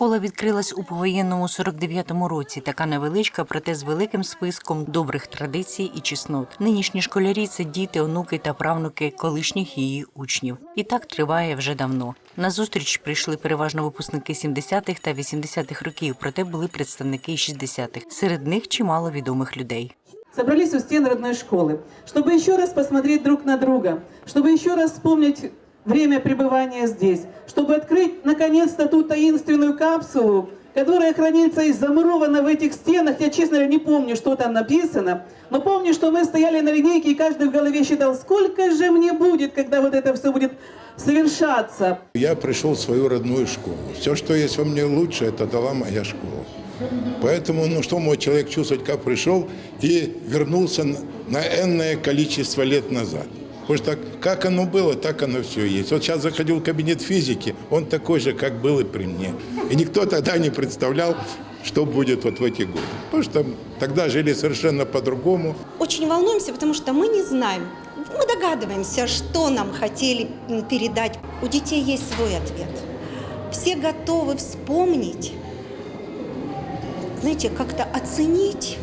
Школа відкрилась у повоєнному 49-му році. Така невеличка, проте з великим списком добрих традицій і чеснот. Нинішні школярі це діти, онуки та правнуки колишніх її учнів. І так триває вже давно. На зустріч прийшли переважно випускники 70-х та 80-х років, проте були представники і 60-х. Серед них чимало відомих людей. собрались у стен родной школы, чтобы еще раз посмотреть друг на друга, чтобы еще раз вспомнить время пребывания здесь, чтобы открыть наконец-то ту таинственную капсулу, которая хранится и замурована в этих стенах. Я, честно не помню, что там написано, но помню, что мы стояли на линейке, и каждый в голове считал, сколько же мне будет, когда вот это все будет совершаться. Я пришел в свою родную школу. Все, что есть во мне лучше, это дала моя школа. Поэтому, ну что мой человек чувствовать, как пришел и вернулся на энное количество лет назад. Потому что так, как оно было, так оно все есть. Вот сейчас заходил в кабинет физики, он такой же, как был и при мне. И никто тогда не представлял, что будет вот в эти годы. Потому что тогда жили совершенно по-другому. Очень волнуемся, потому что мы не знаем. Мы догадываемся, что нам хотели передать. У детей есть свой ответ. Все готовы вспомнить, знаете, как-то оценить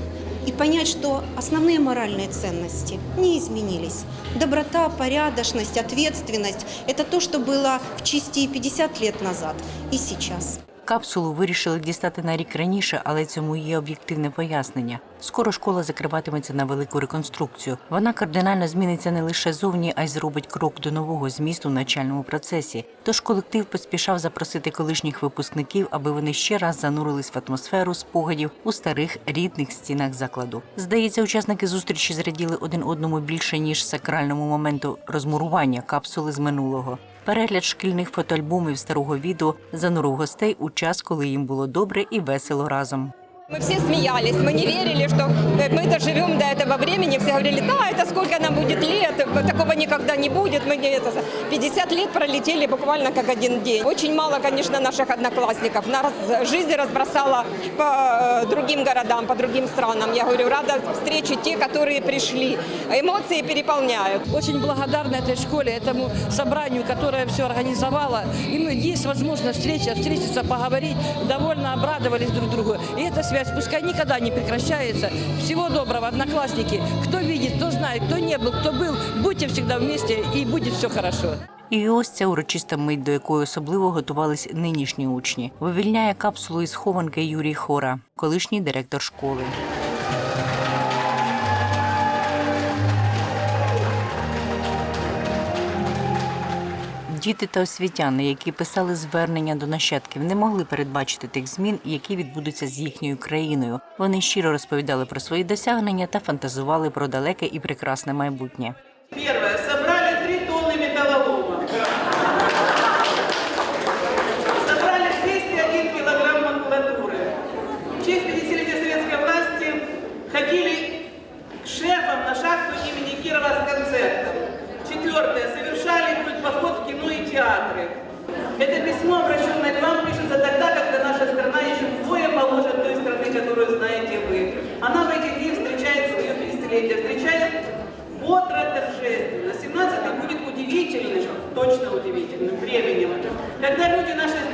и понять, что основные моральные ценности не изменились. Доброта, порядочность, ответственность – это то, что было в чести и 50 лет назад, и сейчас. Капсулу вирішили дістати на рік раніше, але цьому є об'єктивне пояснення. Скоро школа закриватиметься на велику реконструкцію. Вона кардинально зміниться не лише зовні, а й зробить крок до нового змісту в навчальному процесі. Тож колектив поспішав запросити колишніх випускників, аби вони ще раз занурились в атмосферу спогадів у старих рідних стінах закладу. Здається, учасники зустрічі зраділи один одному більше ніж сакральному моменту розмурування капсули з минулого. Перегляд шкільних фотоальбомів старого відео занурив гостей у час, коли їм було добре і весело разом. Мы все смеялись, мы не верили, что э, мы доживем до этого времени. Все говорили, да, это сколько нам будет лет, э, такого никогда не будет. Мы не это... 50 лет пролетели буквально как один день. Очень мало, конечно, наших одноклассников. Нас жизнь разбросала по э, другим городам, по другим странам. Я говорю, рада встрече те, которые пришли. Эмоции переполняют. Очень благодарна этой школе, этому собранию, которое все организовало. И есть возможность встреча, встретиться, поговорить. Довольно обрадовались друг другу. И эта связь пускай никогда не прекращается. Всего доброго, одноклассники. Кто видит, кто знает, кто не был, кто был, будьте всегда вместе и будет все хорошо. І ось ця урочиста мить, до якої особливо готувались нинішні учні. Вивільняє капсулу із хованки Юрій Хора, колишній директор школи. Діти та освітяни, які писали звернення до нащадків, не могли передбачити тих змін, які відбудуться з їхньою країною. Вони щиро розповідали про свої досягнення та фантазували про далеке і прекрасне майбутнє. Перше, Собрали три тонни металлолома. Это письмо, обращенное к вам, пишется тогда, когда наша страна еще вдвое моложе той страны, которую знаете вы. Она в эти дни встречает свое 50-летие. Встречает бодро, торжественно. 17 будет удивительным, точно удивительным временем, когда люди нашей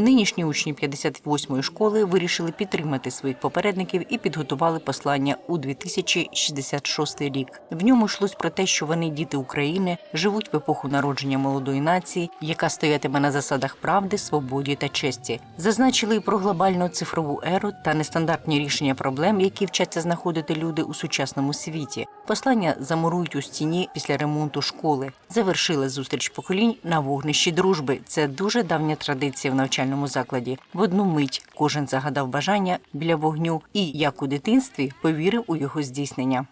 Нинішні учні 58-ї школи вирішили підтримати своїх попередників і підготували послання у 2066 рік. В ньому йшлось про те, що вони діти України, живуть в епоху народження молодої нації, яка стоятиме на засадах правди, свободі та честі. Зазначили і про глобальну цифрову еру та нестандартні рішення проблем, які вчаться знаходити люди у сучасному світі. Послання замурують у стіні після ремонту школи. Завершили зустріч поколінь на вогнищі дружби. Це дуже давня традиція в навчальному закладі. В одну мить кожен загадав бажання біля вогню і, як у дитинстві, повірив у його здійснення.